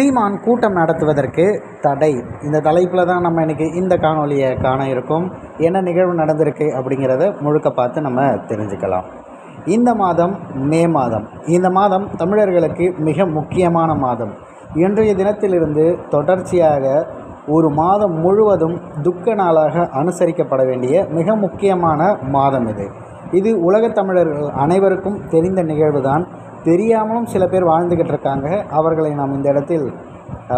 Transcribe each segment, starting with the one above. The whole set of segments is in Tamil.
சீமான் கூட்டம் நடத்துவதற்கு தடை. இந்த தலைப்பில் தான் நம்ம இன்றைக்கி இந்த காணொலியை காண இருக்கோம். என்ன நிகழ்வு நடந்திருக்கு அப்படிங்கிறத முழுக்க பார்த்து நம்ம தெரிஞ்சுக்கலாம். இந்த மாதம் மே மாதம். இந்த மாதம் தமிழர்களுக்கு மிக முக்கியமான மாதம். இன்றைய தினத்திலிருந்து தொடர்ச்சியாக ஒரு மாதம் முழுவதும் துக்க நாளாக அனுசரிக்கப்பட வேண்டிய மிக முக்கியமான மாதம் இது. இது உலகத் தமிழர்கள் அனைவருக்கும் தெரிந்த நிகழ்வு தான் தெரியாமலும் சில பேர் வாழ்ந்துக்கிட்டு இருக்காங்க. அவர்களை நாம் இந்த இடத்தில்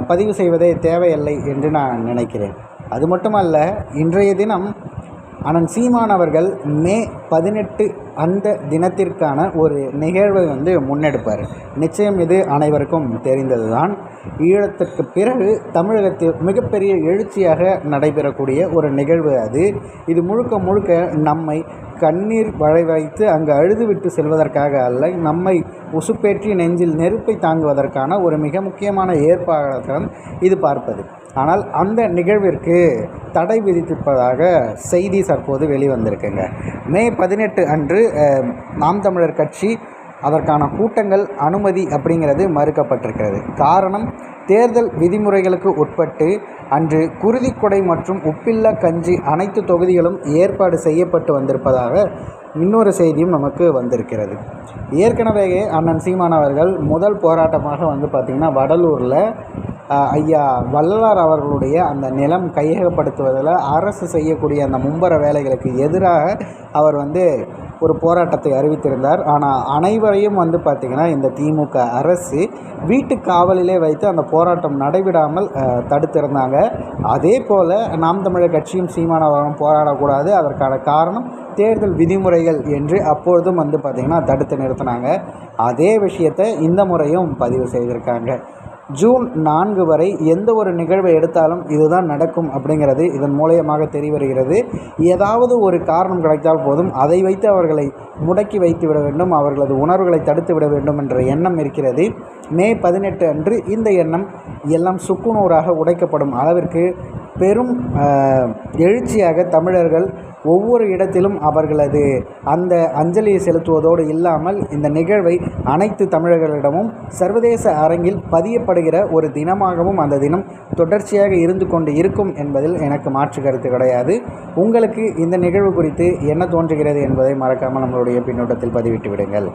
பதிவு செய்வதே தேவையில்லை என்று நான் நினைக்கிறேன். அது மட்டுமல்ல இன்றைய தினம் அண்ணன் சீமான் அவர்கள் மே பதினெட்டு அந்த தினத்திற்கான ஒரு நிகழ்வை வந்து முன்னெடுப்பார். நிச்சயம் இது அனைவருக்கும் தெரிந்தது தான் ஈழத்திற்கு பிறகு தமிழகத்தில் மிகப்பெரிய எழுச்சியாக நடைபெறக்கூடிய ஒரு நிகழ்வு அது. இது முழுக்க முழுக்க நம்மை கண்ணீர் வழை வைத்து அங்கு அழுதுவிட்டு செல்வதற்காக அல்ல நம்மை உசுப்பேற்றி நெஞ்சில் நெருப்பை தாங்குவதற்கான ஒரு மிக முக்கியமான ஏற்பாடாக இது பார்ப்பது. ஆனால் அந்த நிகழ்விற்கு தடை விதித்திருப்பதாக செய்தி தற்போது வெளிவந்திருக்குங்க. மே பதினெட்டு அன்று நாம் தமிழர் கட்சி அதற்கான கூட்டங்கள் அனுமதி அப்படிங்கிறது மறுக்கப்பட்டிருக்கிறது. காரணம் தேர்தல் விதிமுறைகளுக்கு உட்பட்டு அன்று குருதிக்கொடை மற்றும் உப்பில்லா கஞ்சி அனைத்து தொகுதிகளும் ஏற்பாடு செய்யப்பட்டு வந்திருப்பதாக இன்னொரு செய்தியும் நமக்கு வந்திருக்கிறது. ஏற்கனவே அண்ணன் சீமான் அவர்கள் முதல் போராட்டமாக வந்து பார்த்திங்கன்னா வடலூரில் ஐயா வள்ளலார் அவர்களுடைய அந்த நிலம் கையகப்படுத்துவதில் அரசு செய்யக்கூடிய அந்த மும்பர வேலைகளுக்கு எதிராக அவர் வந்து ஒரு போராட்டத்தை அறிவித்திருந்தார். ஆனால் அனைவரையும் வந்து பார்த்திங்கன்னா இந்த திமுக அரசு வீட்டு காவலிலே வைத்து அந்த போராட்டம் நடைபெறாமல் தடுத்திருந்தாங்க. அதே போல் நாம் தமிழர் கட்சியும் சீமானவரும் போராடக்கூடாது. அதற்கான காரணம் தேர்தல் விதிமுறைகள் என்று அப்பொழுதும் வந்து பார்த்திங்கன்னா தடுத்து நிறுத்தினாங்க. அதே விஷயத்தை இந்த முறையும் பதிவு செய்திருக்காங்க. ஜூன் நான்கு வரை எந்த ஒரு நிகழ்வை எடுத்தாலும் இதுதான் நடக்கும் அப்படிங்கிறது இதன் மூலயமாக தெரிய வருகிறது. ஏதாவது ஒரு காரணம் கிடைத்தால் போதும் அதை வைத்து அவர்களை முடக்கி வைத்து விட வேண்டும் அவர்களது உணர்வுகளை தடுத்து விட வேண்டும் என்ற எண்ணம் இருக்கிறது. மே பதினெட்டு அன்று இந்த எண்ணம் எல்லாம் சுக்குநூறாக உடைக்கப்படும் அளவிற்கு பெரும் எழுச்சியாக தமிழர்கள் ஒவ்வொரு இடத்திலும் அவர்களது அந்த அஞ்சலியை செலுத்துவதோடு இல்லாமல் இந்த நிகழ்வை அனைத்து தமிழர்களிடமும் சர்வதேச அரங்கில் பதியப்படுகிற ஒரு தினமாகவும் அந்த தினம் தொடர்ச்சியாக இருந்து கொண்டு இருக்கும் என்பதில் எனக்கு மாற்று கருத்து கிடையாது. உங்களுக்கு இந்த நிகழ்வு குறித்து என்ன தோன்றுகிறது என்பதை மறக்காமல் நம்மளுடைய பின்னோட்டத்தில் பதிவிட்டு விடுங்கள்.